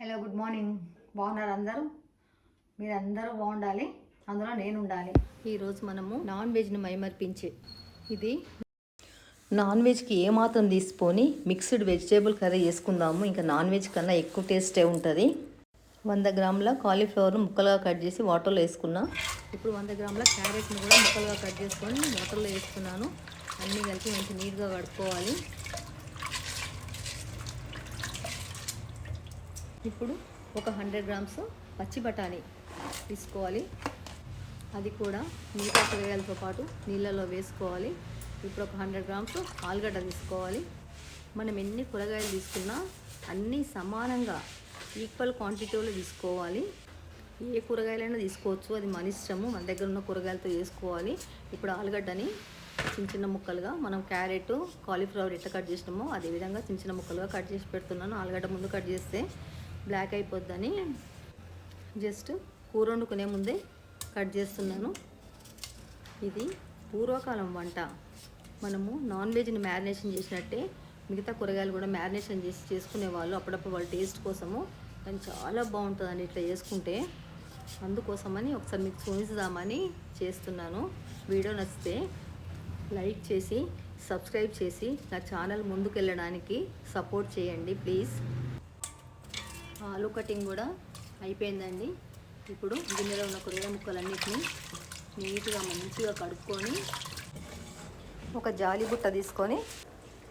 Hello good morning బాగున్నారు అందరూ? మీరు అందరూ బాగుండాలి. అందులో నేను ఉండాలి ఈరోజు మనము నాన్ వెజ్ని మైమర్పించే. ఇది నాన్ వెజ్కి ఏమాత్రం తీసుకొని మిక్స్డ్ వెజిటేబుల్ కర్రీ చేసుకుందాము. ఇంకా నాన్ వెజ్ కన్నా ఎక్కువ టేస్టే ఉంటుంది. వంద గ్రాముల కాలీఫ్లవర్ ముక్కలుగా కట్ చేసి వాటర్లో వేసుకున్నా. ఇప్పుడు వంద గ్రాముల క్యారెట్ని కూడా ముక్కలుగా కట్ చేసుకొని వాటర్లో వేసుకున్నాను. అన్నీ కలిపి మంచి నీట్గా కడుక్కోవాలి. ఇప్పుడు ఒక హండ్రెడ్ గ్రామ్స్ పచ్చి బఠానీ తీసుకోవాలి. అది కూడా మిగతా కూరగాయలతో పాటు నీళ్ళలో వేసుకోవాలి. ఇప్పుడు ఒక హండ్రెడ్ గ్రామ్స్ ఆలుగడ్డ తీసుకోవాలి. మనం ఎన్ని కూరగాయలు తీసుకున్నా అన్నీ సమానంగా ఈక్వల్ క్వాంటిటీలో తీసుకోవాలి. ఏ కూరగాయలైనా తీసుకోవచ్చు. అది మన ఇష్టము. మన దగ్గర ఉన్న కూరగాయలతో వేసుకోవాలి ఇప్పుడు ఆలుగడ్డని చిన్న చిన్న ముక్కలుగా మనం క్యారెట్ కాలీఫ్లవర్ ఎట్లా కట్ చేసినామో అదే విధంగా చిన్న చిన్న ముక్కలుగా కట్ చేసి పెడుతున్నాను. ఆలుగడ్డ ముందు కట్ చేస్తే బ్లాక్ అయిపోద్దని జస్ట్ కూర వండుకునే ముందే కట్ చేస్తున్నాను. ఇది పూర్వకాలం వంట. మనము నాన్ వెజ్ని మ్యారినేషన్ చేసినట్టే మిగతా కూరగాయలు కూడా మ్యారినేషన్ చేసి చేసుకునే వాళ్ళు అప్పుడప్పుడు వాళ్ళ టేస్ట్ కోసము. కానీ చాలా బాగుంటుందండి ఇట్లా చేసుకుంటే. అందుకోసమని ఒకసారి మీకు చూపిద్దామని చేస్తున్నాను. వీడియో నచ్చితే లైక్ చేసి సబ్స్క్రైబ్ చేసి నా ఛానల్ ముందుకు వెళ్ళడానికి సపోర్ట్ చేయండి ప్లీజ్. ఆలు కటింగ్ కూడా అయిపోయిందండి. ఇప్పుడు గిన్నెలో ఉన్న కూరగాయ ముక్కలన్నిటిని నీట్గా మంచిగా కడుక్కొని ఒక జాలి బుట్ట తీసుకొని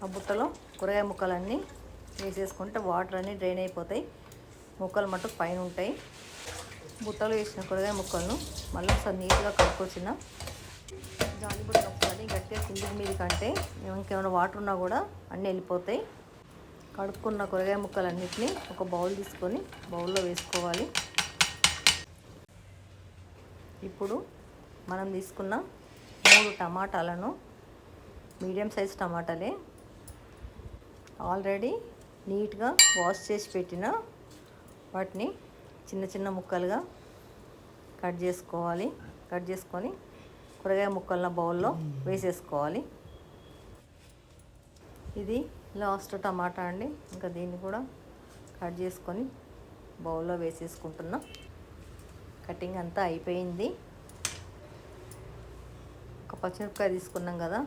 ఆ బుట్టలో కూరగాయ ముక్కలన్నీ వేసేసుకుంటే వాటర్ అన్నీ డ్రైన్ అయిపోతాయి. ముక్కలు మటుకు పైన ఉంటాయి. బుట్టలో వేసిన కూరగాయ ముక్కలను మళ్ళీ ఒకసారి నీట్గా కడుక్కొచ్చిన జాలి బుట్ట ఒకసారి గట్టిగా కిందికి మీద కంటే ఇంకేమైనా వాటర్ ఉన్నా కూడా అన్నీ వెళ్ళిపోతాయి. కడుక్కున్న కూరగాయ ముక్కలన్నిటిని ఒక బౌల్ తీసుకొని బౌల్లో వేసుకోవాలి. ఇప్పుడు మనం తీసుకున్న మూడు టమాటాలను మీడియం సైజ్ టమాటాలే ఆల్రెడీ నీట్గా వాష్ చేసి పెట్టిన వాటిని చిన్న చిన్న ముక్కలుగా కట్ చేసుకోవాలి. కట్ చేసుకొని కూరగాయ ముక్కలను బౌల్లో వేసేసుకోవాలి. ఇది లాస్ట్ టమాటా అండి. ఇంకా దీన్ని కూడా కట్ చేసుకొని బౌల్లో వేసేసుకుంటున్నా. కటింగ్ అంతా అయిపోయింది. ఒక పచ్చిమిరపకాయ తీసుకున్నాం కదా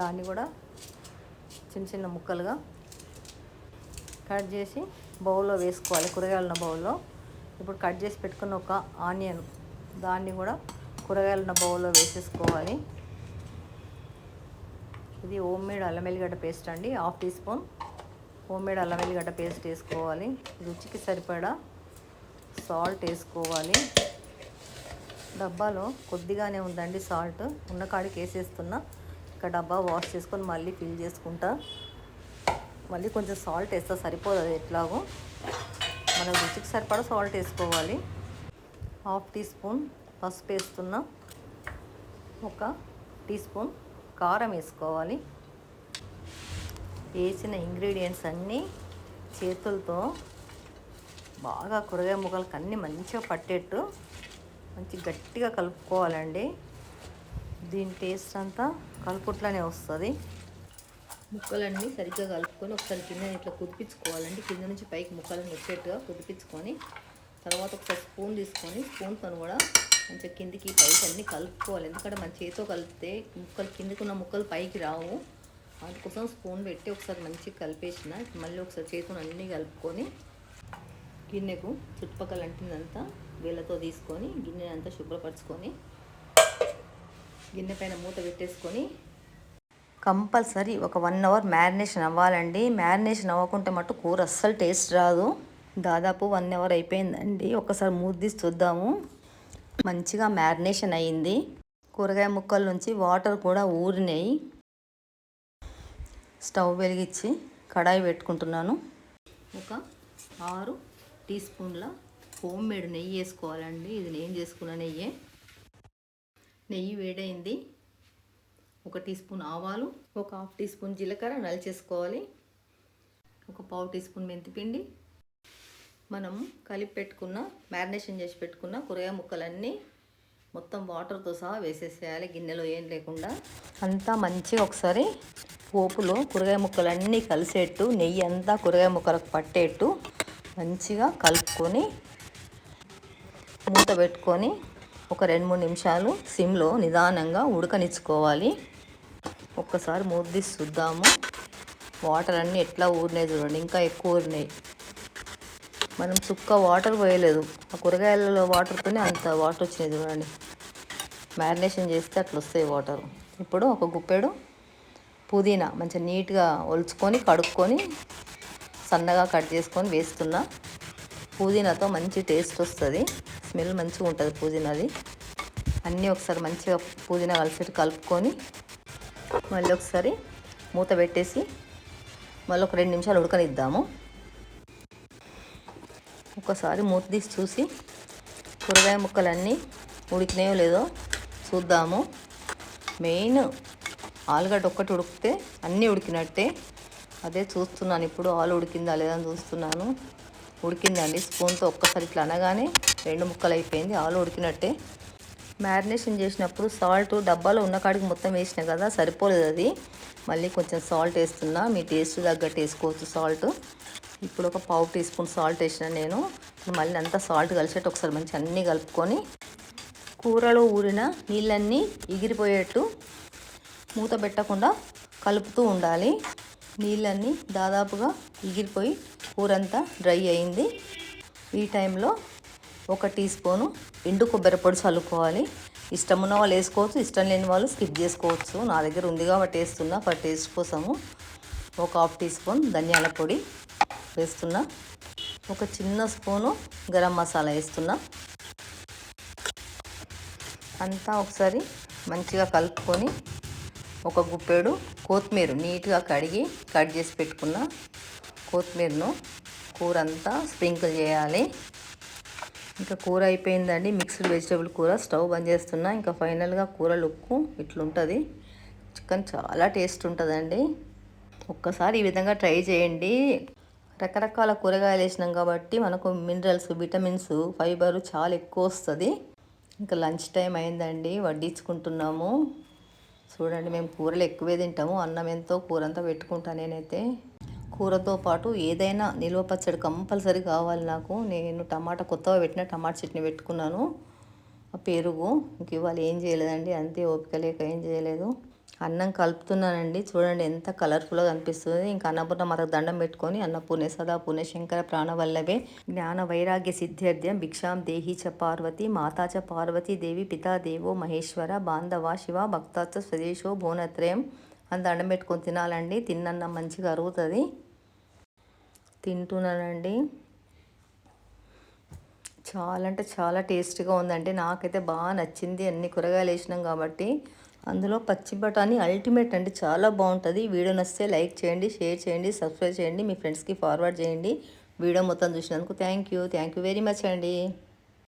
దాన్ని కూడా చిన్న చిన్న ముక్కలుగా కట్ చేసి బౌల్లో వేసుకోవాలి కూరగాయలున్న బౌల్లో. ఇప్పుడు కట్ చేసి పెట్టుకున్న ఒక ఆనియన్ దాన్ని కూడా కూరగాయలున్న బౌల్లో వేసేసుకోవాలి. ఇది హోమ్ మేడ్ అల్లం వెల్లిగడ్డ పేస్ట్ అండి half teaspoon. Homemade అల్లం వెల్లిగడ్డ పేస్ట్ వేసుకోవాలి. రుచికి సరిపడా సాల్ట్ వేసుకోవాలి. డబ్బాలో కొద్దిగానే ఉందండి సాల్ట్. ఉన్న కాడికి వేసేస్తున్నా. ఇక డబ్బా వాష్ చేసుకొని మళ్ళీ ఫిల్ చేసుకుంటా. మళ్ళీ కొంచెం సాల్ట్ వేస్తా సరిపోదు అది ఎట్లాగో. మన రుచికి సరిపడా సాల్ట్ వేసుకోవాలి. హాఫ్ టీ స్పూన్ పసుపు వేస్తున్నా. ఒక టీ స్పూన్ కారం వేసుకోవాలి. వేసిన ఇంగ్రీడియంట్స్ అన్నీ చేతులతో బాగా కూరగాయ ముక్కలకు అన్నీ మంచిగా పట్టేట్టు మంచి గట్టిగా కలుపుకోవాలండి. దీని టేస్ట్ అంతా కలుపుట్లనే వస్తుంది. ముక్కలన్నీ సరిగ్గా కలుపుకొని ఒకసారి కింద ఇట్లా కుదిపించుకోవాలండి కింద నుంచి పైకి ముక్కలను వచ్చేట్టుగా కుదిపించుకొని తర్వాత ఒకసారి స్పూన్ తీసుకొని స్పూన్తో కూడా మంచిగా కిందికి పైకి అన్నీ కలుపుకోవాలి. ఎందుకంటే మన చేతితో కలిపితే ముక్కలు కిందకున్న ముక్కలు పైకి రావు. అందుకోసం స్పూన్ పెట్టి ఒకసారి మంచిగా కలిపేసిన. మళ్ళీ ఒకసారి చేతితో అన్నీ కలుపుకొని గిన్నెకు చుట్టుపక్కల అంటిందంతా వీళ్ళతో తీసుకొని గిన్నె అంతా శుభ్రపరచుకొని గిన్నె పైన మూత పెట్టేసుకొని కంపల్సరీ ఒక వన్ అవర్ మ్యారినేషన్ అవ్వాలండి. మ్యారినేషన్ అవ్వకుంటే మటు కూర అస్సలు టేస్ట్ రాదు. దాదాపు వన్ అవర్ అయిపోయిందండి. ఒకసారి మూత తీసి చూద్దాము. మంచిగా మ్యారినేషన్ అయ్యింది. కూరగాయ ముక్కల నుంచి వాటర్ కూడా ఊరినాయి. స్టవ్ వెలిగించి కడాయి పెట్టుకుంటున్నాను. ఒక ఆరు టీ స్పూన్ల హోమ్ మేడ్ నెయ్యి వేసుకోవాలండి. ఇది నేను చేసుకున్న నెయ్యే. నెయ్యి వేడైంది. ఒక టీ స్పూన్ ఆవాలు ఒక హాఫ్ టీ స్పూన్ జీలకర్ర నలిచేసుకోవాలి. ఒక పావు టీ స్పూన్ మెంతిపిండి మనం కలిపి పెట్టుకున్న మ్యారినేషన్ చేసి పెట్టుకున్న కూరగాయ ముక్కలన్నీ మొత్తం వాటర్తో సహా వేసేసేయాలి. గిన్నెలో ఏం లేకుండా అంతా మంచిగా ఒకసారి పోపులో కూరగాయ ముక్కలన్నీ కలిసేట్టు నెయ్యి అంతా కూరగాయ ముక్కలకు పట్టేట్టు మంచిగా కలుపుకొని మూత పెట్టుకొని ఒక రెండు మూడు నిమిషాలు సిమ్లో నిదానంగా ఉడకనిచ్చుకోవాలి. ఒక్కసారి మూత తీసి చూద్దాము. వాటర్ అన్నీ ఎట్లా ఊరినాయి చూడండి. ఇంకా ఎక్కువ ఊరినాయి. మనం చుక్క వాటర్ పోయలేదు. ఆ కూరగాయలలో వాటర్తోనే అంత వాటర్ వచ్చినాయి చూడండి. మ్యారినేషన్ చేస్తే అట్లా వస్తాయి వాటర్ ఇప్పుడు ఒక గుప్పెడు పుదీనా మంచిగా నీట్గా ఒలుచుకొని కడుక్కొని సన్నగా కట్ చేసుకొని వేస్తున్నా పుదీనాతో మంచి టేస్ట్ వస్తుంది. స్మెల్ మంచిగా ఉంటుంది పుదీనాది. అన్నీ ఒకసారి మంచిగా పుదీనా కలిసి కలుపుకొని మళ్ళీ ఒకసారి మూత పెట్టేసి మళ్ళీ ఒక రెండు నిమిషాలు ఉడకనిద్దాము. ఒక్కసారి మూత తీసి చూసి కూరగాయ ముక్కలన్నీ ఉడికినాయో లేదో చూద్దాము. మెయిన్ ఆలుగడ్డ ఒక్కటి ఉడికితే అన్నీ ఉడికినట్టే. అదే చూస్తున్నాను ఇప్పుడు ఆలు ఉడికిందా లేదా అని చూస్తున్నాను. ఉడికిందండి. స్పూన్తో ఒక్కసారి ఇట్లా అనగానే రెండు ముక్కలు అయిపోయింది. ఆలు ఉడికినట్టే. మ్యారినేషన్ చేసినప్పుడు సాల్ట్ డబ్బాలో ఉన్న కాడికి మొత్తం వేసిన కదా సరిపోలేదు అది. మళ్ళీ కొంచెం సాల్ట్ వేస్తున్నా. మీ టేస్ట్ తగ్గట్టు వేసుకోవచ్చు సాల్ట్. ఇప్పుడు ఒక పావు టీ స్పూన్ సాల్ట్ వేసిన నేను. మళ్ళీ అంతా సాల్ట్ కలిసేట్టు ఒకసారి మంచి అన్నీ కలుపుకొని కూరలో ఊరిన నీళ్ళన్నీ ఎగిరిపోయేట్టు మూత పెట్టకుండా కలుపుతూ ఉండాలి. నీళ్ళన్నీ దాదాపుగా ఎగిరిపోయి కూర అంతా డ్రై అయింది. ఈ టైంలో ఒక టీ స్పూను ఎండు కొబ్బరి పొడి చల్లుకోవాలి. ఇష్టం ఉన్న వాళ్ళు వేసుకోవచ్చు ఇష్టం లేని వాళ్ళు స్కిప్ చేసుకోవచ్చు. నా దగ్గర ఉంది కాబట్టి వేస్తున్నా ఫర్ టేస్ట్ కోసము ఒక హాఫ్ టీ స్పూన్ ధనియాల పొడి వేస్తున్నా. ఒక చిన్న స్పూను గరం మసాలా వేస్తున్నా. అంతా ఒకసారి మంచిగా కలుపుకొని ఒక గుప్పెడు కొత్తిమీర నీట్గా కడిగి కట్ చేసి పెట్టుకున్న కొత్తిమీరను కూర అంతా స్ప్రింకిల్ చేయాలి. ఇంకా కూర అయిపోయిందండి. మిక్స్డ్ వెజిటేబుల్ కూర స్టవ్ బంద్ చేస్తున్నా. ఇంకా ఫైనల్గా కూర లుక్కు ఇట్లుంటుంది. చికెన్ చాలా టేస్ట్ ఉంటుందండి. ఒక్కసారి ఈ విధంగా ట్రై చేయండి. రకరకాల కూరగాయలు వేసినాం కాబట్టి మనకు మినరల్స్ విటమిన్స్ ఫైబర్ చాలా ఎక్కువ వస్తుంది. ఇంకా లంచ్ టైం అయిందండి వడ్డించుకుంటున్నాము. చూడండి మేము కూరలు ఎక్కువే తింటాము అన్నం ఎంతో కూర అంతా పెట్టుకుంటాను నేనైతే. కూరతో పాటు ఏదైనా నిల్వ పచ్చడి కంపల్సరీ కావాలి నాకు. నేను టమాటా కొత్తగా పెట్టిన టమాటా చట్నీ పెట్టుకున్నాను. పెరుగు ఇంక ఇవాళ ఏం చేయలేదండి అంతే ఓపిక లేక ఏం చేయలేదు. అన్నం కలుపుతున్నానండి. చూడండి ఎంత కలర్ఫుల్గా కనిపిస్తుంది. ఇంకా అన్నపూర్ణ మరొక దండం పెట్టుకొని అన్నపూర్ణ సదా పుణ్యశంకర ప్రాణవల్లభే జ్ఞాన వైరాగ్య సిద్ధ్యర్థ్యం భిక్షాం దేహి చ పార్వతి మాతా చ పార్వతీ దేవి పితా దేవో మహేశ్వర బాంధవ శివ భక్తాచ స్వదేశో భువనత్రయం అని దండం పెట్టుకొని తినాలండి. తిన్నన్న మంచిగా అరుగుతుంది. తింటున్నానండి. చాలా అంటే చాలా టేస్టీగా ఉందండి. నాకైతే బాగా నచ్చింది. అన్ని కూరగాయలు వేసినాం కాబట్టి అందులో పచ్చి బఠానీ అల్టిమేట్ అండి. చాలా బాగుంటుంది. వీడియో నచ్చితే లైక్ చేయండి షేర్ చేయండి సబ్స్క్రైబ్ చేయండి. మీ ఫ్రెండ్స్కి ఫార్వర్డ్ చేయండి. వీడియో మొత్తం చూసినందుకు thank you. Thank you very much అండి.